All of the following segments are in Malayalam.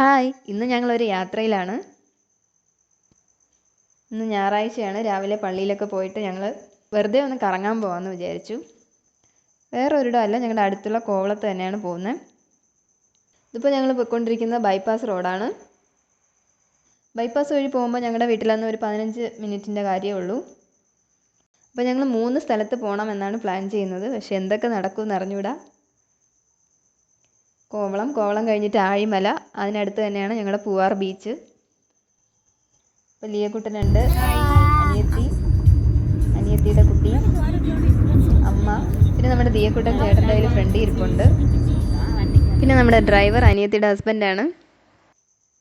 ഹായ് ഇന്ന് ഞങ്ങളൊരു യാത്രയിലാണ്. ഇന്ന് ഞായറാഴ്ചയാണ്. രാവിലെ പള്ളിയിലൊക്കെ പോയിട്ട് ഞങ്ങൾ വെറുതെ ഒന്ന് കറങ്ങാൻ പോകാമെന്ന് വിചാരിച്ചു. വേറെ ഒരിടം അല്ല ഞങ്ങളുടെ അടുത്തുള്ള കോവളത്ത് തന്നെയാണ് പോകുന്നത് ഇതിപ്പോൾ ഞങ്ങൾ പോയിക്കൊണ്ടിരിക്കുന്ന ബൈപ്പാസ് റോഡാണ്. ബൈപ്പാസ് വഴി പോകുമ്പോൾ ഞങ്ങളുടെ വീട്ടിൽ നിന്ന് ഒരു പതിനഞ്ച് മിനിറ്റിന്റെ കാര്യമേ ഉള്ളൂ. അപ്പോൾ ഞങ്ങൾ മൂന്ന് സ്ഥലത്ത് പോകണമെന്നാണ് പ്ലാൻ ചെയ്യുന്നത്. പക്ഷേ എന്തൊക്കെ നടക്കുമെന്ന് അറിഞ്ഞൂടാ. കോവളം. കോവളം കഴിഞ്ഞിട്ട് ആഴിമല. അതിനടുത്ത് തന്നെയാണ് ഞങ്ങളുടെ പൂവാർ ബീച്ച് വലിയ കുട്ടനുണ്ട് അനിയത്തി. അനിയത്തിയുടെ കുട്ടി. അമ്മ. പിന്നെ നമ്മുടെ ദിയക്കുട്ടൻ ചേട്ടന്റെ കയ്യിൽ ഫ്രണ്ട് ഇരിപ്പുണ്ട്. പിന്നെ നമ്മുടെ ഡ്രൈവർ അനിയത്തിയുടെ ഹസ്ബൻഡാണ്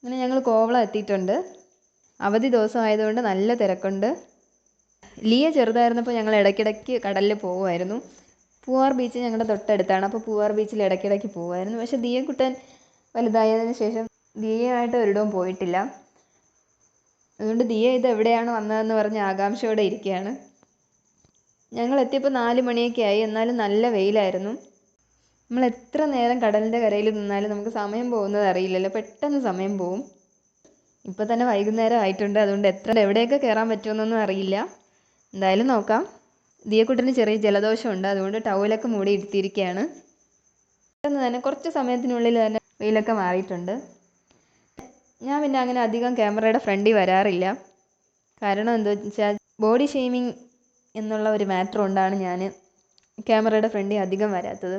അങ്ങനെ ഞങ്ങൾ കോവളം എത്തിയിട്ടുണ്ട്. അവധി ദിവസം ആയതുകൊണ്ട് നല്ല തിരക്കുണ്ട്. ലിയ ചെറുതായിരുന്നപ്പോൾ ഞങ്ങൾ ഇടയ്ക്കിടയ്ക്ക് കടലിൽ പോകുമായിരുന്നു. പൂവാർ ബീച്ച് ഞങ്ങളുടെ തൊട്ടടുത്താണ്. അപ്പോൾ പൂവാർ ബീച്ചിൽ ഇടയ്ക്കിടയ്ക്ക് പോകുമായിരുന്നു പക്ഷേ ദിയക്കുട്ടൻ വലുതായതിനു ശേഷം ദിയയായിട്ട് ഒരിടവും പോയിട്ടില്ല. അതുകൊണ്ട് ദിയ ഇത് എവിടെയാണ് വന്നതെന്ന് പറഞ്ഞ് ആകാംക്ഷയോടെ ഇരിക്കുകയാണ് ഞങ്ങൾ എത്തിയപ്പോൾ നാല് മണിയൊക്കെ ആയി. എന്നാലും നല്ല വെയിലായിരുന്നു. നമ്മൾ എത്ര നേരം കടലിന്റെ കരയിൽ നിന്നാലും നമുക്ക് സമയം പോകുന്നത് അറിയില്ലല്ലോ. പെട്ടെന്ന് സമയം പോവും. ഇപ്പോൾ തന്നെ വൈകുന്നേരം ആയിട്ടുണ്ട്. അതുകൊണ്ട് എത്ര എവിടെയൊക്കെ കയറാൻ പറ്റുമെന്നൊന്നും അറിയില്ല. എന്തായാലും നോക്കാം. ദിയക്കുട്ടന് ചെറിയ ജലദോഷമുണ്ട്. അതുകൊണ്ട് ടവലൊക്കെ മൂടി ഇരുത്തിയിരിക്കുകയാണ് പെട്ടെന്ന് തന്നെ കുറച്ച് സമയത്തിനുള്ളിൽ തന്നെ വെയിലൊക്കെ മാറിയിട്ടുണ്ട്. ഞാൻ പിന്നെ അങ്ങനെ അധികം ക്യാമറയുടെ ഫ്രണ്ടിൽ വരാറില്ല. കാരണം എന്താ വെച്ചാൽ ബോഡി ഷെയ്മിങ് എന്നുള്ള ഒരു മാറ്റർ കൊണ്ടാണ് ഞാൻ ക്യാമറയുടെ ഫ്രണ്ടിൽ അധികം വരാത്തത്.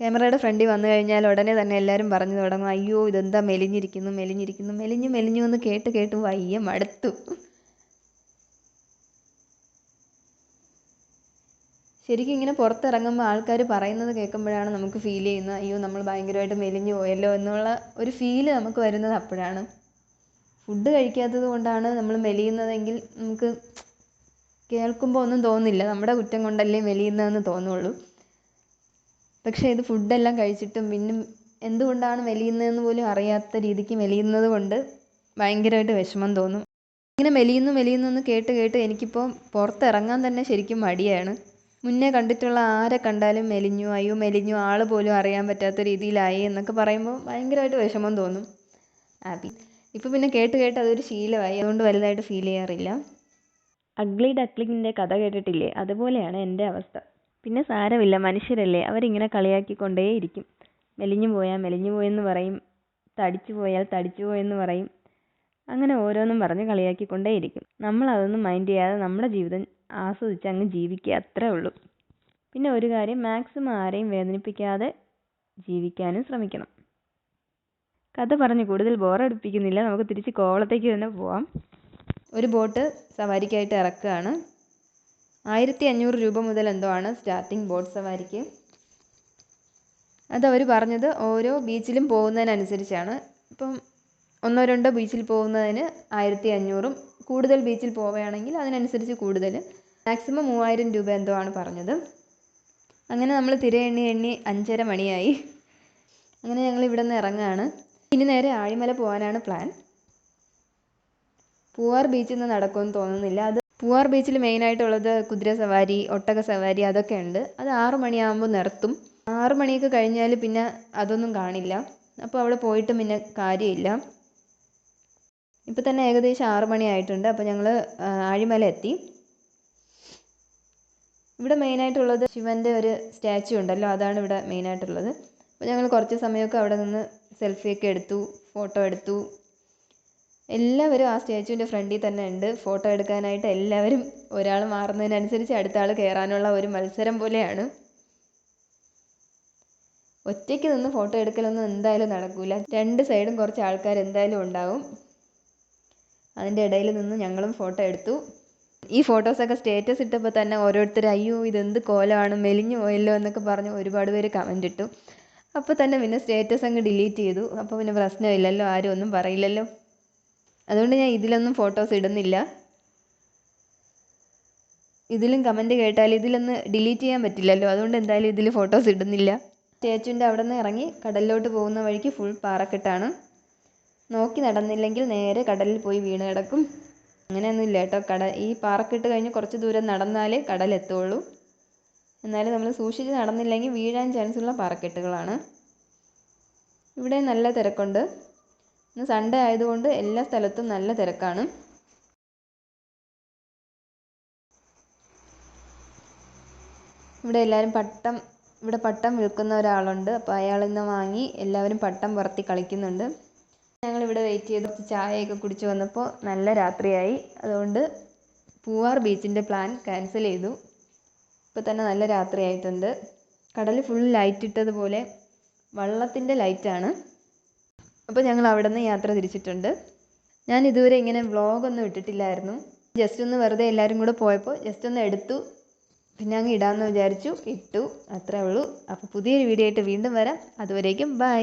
ക്യാമറയുടെ ഫ്രണ്ടിൽ വന്നു കഴിഞ്ഞാൽ ഉടനെ തന്നെ എല്ലാവരും പറഞ്ഞു തുടങ്ങും അയ്യോ ഇതെന്താ മെലിഞ്ഞിരിക്കുന്നു മെലിഞ്ഞിരിക്കുന്നു മെലിഞ്ഞു മെലിഞ്ഞു എന്ന് കേട്ട് കേട്ട് വയ്യ മടുത്തു. ശരിക്കും ഇങ്ങനെ പുറത്തിറങ്ങുമ്പോൾ ആൾക്കാർ പറയുന്നത് കേൾക്കുമ്പോഴാണ് നമുക്ക് ഫീൽ ചെയ്യുന്നത് അയ്യോ നമ്മൾ ഭയങ്കരമായിട്ട് മെലിഞ്ഞു പോയല്ലോ എന്നുള്ള ഒരു ഫീൽ നമുക്ക് വരുന്നത് അപ്പോഴാണ്. ഫുഡ് കഴിക്കാത്തത് കൊണ്ടാണ് നമ്മൾ മെലിയുന്നതെങ്കിൽ നമുക്ക് കേൾക്കുമ്പോൾ ഒന്നും തോന്നില്ല നമ്മുടെ കുറ്റം കൊണ്ടല്ലേ മെലിയുന്നതെന്ന് തോന്നുള്ളൂ. പക്ഷേ ഇത് ഫുഡെല്ലാം കഴിച്ചിട്ടും പിന്നെ എന്തുകൊണ്ടാണ് മെലിയുന്നതെന്ന് പോലും അറിയാത്ത രീതിക്ക് മെലിയുന്നത് കൊണ്ട് ഭയങ്കരമായിട്ട് വിഷമം തോന്നും. ഇങ്ങനെ മെലിയുന്നു മെലിയുന്നു എന്ന് കേട്ട് കേട്ട് എനിക്കിപ്പോൾ പുറത്തിറങ്ങാൻ തന്നെ ശരിക്കും മടിയാണ്. മുന്നേ കണ്ടിട്ടുള്ള ആരെ കണ്ടാലും മെലിഞ്ഞു അയ്യോ മെലിഞ്ഞു ആൾ പോലും അറിയാൻ പറ്റാത്ത രീതിയിലായി എന്നൊക്കെ പറയുമ്പോൾ ഭയങ്കരമായിട്ട് വിഷമം തോന്നും. ആപ്പി ഇപ്പോൾ പിന്നെ കേട്ട് കേട്ട് അതൊരു ശീലമായി. അതുകൊണ്ട് വലുതായിട്ട് ഫീൽ ചെയ്യാറില്ല. അഗ്ലി ഡക്ലിങ്ങിന്റെ കഥ കേട്ടിട്ടില്ലേ? അതുപോലെയാണ് എന്റെ അവസ്ഥ. പിന്നെ സാരമില്ല. മനുഷ്യരല്ലേ? അവരിങ്ങനെ കളിയാക്കിക്കൊണ്ടേയിരിക്കും മെലിഞ്ഞു പോയാൽ മെലിഞ്ഞു പോയെന്ന് പറയും. തടിച്ചു പോയാൽ തടിച്ചു പോയെന്ന് പറയും. അങ്ങനെ ഓരോന്നും പറഞ്ഞ് കളിയാക്കിക്കൊണ്ടേയിരിക്കും നമ്മൾ അതൊന്നും മൈൻഡ് ചെയ്യാതെ നമ്മുടെ ജീവിതം ആസ്വദിച്ച് അങ്ങ് ജീവിക്കുക അത്രേ ഉള്ളൂ. പിന്നെ ഒരു കാര്യം മാക്സിമം ആരെയും വേദനിപ്പിക്കാതെ ജീവിക്കാനും ശ്രമിക്കണം. കഥ പറഞ്ഞ് കൂടുതൽ ബോറടിപ്പിക്കുന്നില്ല നമുക്ക് തിരിച്ച് കോവളത്തേക്ക് തന്നെ പോവാം. ഒരു ബോട്ട് സവാരിക്കായിട്ട് ഇറക്കുകയാണ്. ആയിരത്തി അഞ്ഞൂറ് രൂപ മുതൽ എന്തോ ആണ് സ്റ്റാർട്ടിംഗ് ബോട്ട് സവാരിക്ക്. അതവർ പറഞ്ഞത് ഓരോ ബീച്ചിലും പോകുന്നതിനനുസരിച്ചാണ്. ഇപ്പം ഒന്നോ രണ്ടോ ബീച്ചിൽ പോകുന്നതിന് ആയിരത്തി അഞ്ഞൂറും കൂടുതൽ ബീച്ചിൽ പോവുകയാണെങ്കിൽ അതിനനുസരിച്ച് കൂടുതൽ മാക്സിമം മൂവായിരം രൂപ എന്തോ ആണ് പറഞ്ഞത്. അങ്ങനെ നമ്മൾ തിര എണ്ണി എണ്ണി അഞ്ചര മണിയായി. അങ്ങനെ ഞങ്ങൾ ഇവിടെ നിന്ന് ഇറങ്ങുകയാണ് ഇനി നേരെ ആഴിമല പോകാനാണ് പ്ലാൻ പൂവാർ ബീച്ചിൽ നിന്ന് നടക്കുമെന്ന് തോന്നുന്നില്ല. അത് പൂവാർ ബീച്ചിൽ മെയിനായിട്ടുള്ളത് കുതിര സവാരി ഒട്ടക സവാരി അതൊക്കെ ഉണ്ട്. അത് ആറ് മണിയാകുമ്പോൾ നിർത്തും. ആറ് മണിയൊക്കെ കഴിഞ്ഞാൽ പിന്നെ അതൊന്നും കാണില്ല. അപ്പോൾ അവിടെ പോയിട്ട് പിന്നെ കാര്യമില്ല. ഇപ്പം തന്നെ ഏകദേശം ആറ് മണിയായിട്ടുണ്ട്. അപ്പോൾ ഞങ്ങൾ ആഴിമല എത്തി. ഇവിടെ മെയിനായിട്ടുള്ളത് ശിവന്റെ ഒരു സ്റ്റാച്ചു ഉണ്ടല്ലോ അതാണ് ഇവിടെ മെയിനായിട്ടുള്ളത്. അപ്പോൾ ഞങ്ങൾ കുറച്ച് സമയമൊക്കെ അവിടെ നിന്ന് സെൽഫിയൊക്കെ എടുത്തു ഫോട്ടോ എടുത്തു. എല്ലാവരും ആ സ്റ്റാച്ചുവിന്റെ ഫ്രണ്ടിൽ തന്നെ ഉണ്ട്. ഫോട്ടോ എടുക്കാനായിട്ട് എല്ലാവരും ഒരാൾ മാറുന്നതിനനുസരിച്ച് അടുത്ത ആൾ കയറാനുള്ള ഒരു മത്സരം പോലെയാണ്. ഒറ്റയ്ക്ക് നിന്ന് ഫോട്ടോ എടുക്കലൊന്നും എന്തായാലും നടക്കില്ല രണ്ട് സൈഡും കുറച്ച് ആൾക്കാർ എന്തായാലും ഉണ്ടാവും. അതിന്റെ ഇടയിൽ നിന്ന് ഞങ്ങളും ഫോട്ടോ എടുത്തു. ഈ ഫോട്ടോസൊക്കെ സ്റ്റേറ്റസ് ഇട്ടപ്പോൾ തന്നെ ഓരോരുത്തർ അയ്യോ ഇതെന്ത് കോലമാണ്? മെലിഞ്ഞു പോയല്ലോ എന്നൊക്കെ പറഞ്ഞ് ഒരുപാട് പേര് കമന്റ് ഇട്ടു. അപ്പോൾ തന്നെ പിന്നെ സ്റ്റേറ്റസ് അങ്ങ് ഡിലീറ്റ് ചെയ്തു. അപ്പോൾ പിന്നെ പ്രശ്നമില്ലല്ലോ ആരും ഒന്നും പറയില്ലല്ലോ. അതുകൊണ്ട് ഞാൻ ഇതിലൊന്നും ഫോട്ടോസ് ഇടുന്നില്ല. ഇതിലും കമന്റ് കേട്ടാൽ ഇതിലൊന്ന് ഡിലീറ്റ് ചെയ്യാൻ പറ്റില്ലല്ലോ. അതുകൊണ്ട് എന്തായാലും ഇതിൽ ഫോട്ടോസ് ഇടുന്നില്ല. സ്റ്റാച്ചുവിന്റെ അവിടെ നിന്ന് ഇറങ്ങി കടലിലോട്ട് പോകുന്ന വഴിക്ക് ഫുൾ പാറക്കെട്ടാണ്. നോക്കി നടന്നില്ലെങ്കിൽ നേരെ കടലിൽ പോയി വീണ് കിടക്കും. അങ്ങനെയൊന്നുമില്ല കേട്ടോ. കട ഈ പാറക്കെട്ട് കഴിഞ്ഞ് കുറച്ച് ദൂരം നടന്നാലേ കടലെത്തുള്ളൂ എന്നാലും നമ്മൾ സൂക്ഷിച്ച് നടന്നില്ലെങ്കിൽ വീഴാൻ ചാൻസ് ഉള്ള പാറക്കെട്ടുകളാണ്. ഇവിടെ നല്ല തിരക്കുണ്ട്. ഇന്ന് സൺഡേ ആയതുകൊണ്ട് എല്ലാ സ്ഥലത്തും നല്ല തിരക്കാണ്. ഇവിടെ എല്ലാവരും പട്ടം ഇവിടെ പട്ടം വിൽക്കുന്ന ഒരാളുണ്ട്. അപ്പോൾ അയാൾ ഇന്ന് വാങ്ങി എല്ലാവരും പട്ടം പറത്തി കളിക്കുന്നുണ്ട്. ഞങ്ങൾ ഇവിടെ വെയിറ്റ് ചെയ്ത് ചായയൊക്കെ കുടിച്ച് വന്നപ്പോൾ നല്ല രാത്രിയായി. അതുകൊണ്ട് പൂവാർ ബീച്ചിന്റെ പ്ലാൻ ക്യാൻസൽ ചെയ്തു. ഇപ്പോൾ തന്നെ നല്ല രാത്രിയായിട്ടുണ്ട്. കടൽ ഫുൾ ലൈറ്റ് ഇട്ടതുപോലെ വള്ളത്തിന്റെ ലൈറ്റാണ് അപ്പോൾ ഞങ്ങൾ അവിടെ നിന്ന് യാത്ര തിരിച്ചിട്ടുണ്ട്. ഞാൻ ഇതുവരെ ഇങ്ങനെ വ്ളോഗൊന്നും ഇട്ടിട്ടില്ലായിരുന്നു. ജസ്റ്റ് ഒന്ന് വെറുതെ എല്ലാവരും കൂടെ പോയപ്പോൾ ജസ്റ്റ് ഒന്ന് എടുത്തു. പിന്നെ അങ്ങ് ഇടാമെന്ന് വിചാരിച്ചു. ഇട്ടു. അത്രേ ഉള്ളൂ. അപ്പോൾ പുതിയൊരു വീഡിയോ ആയിട്ട് വീണ്ടും വരാം. അതുവരേക്കും ബൈ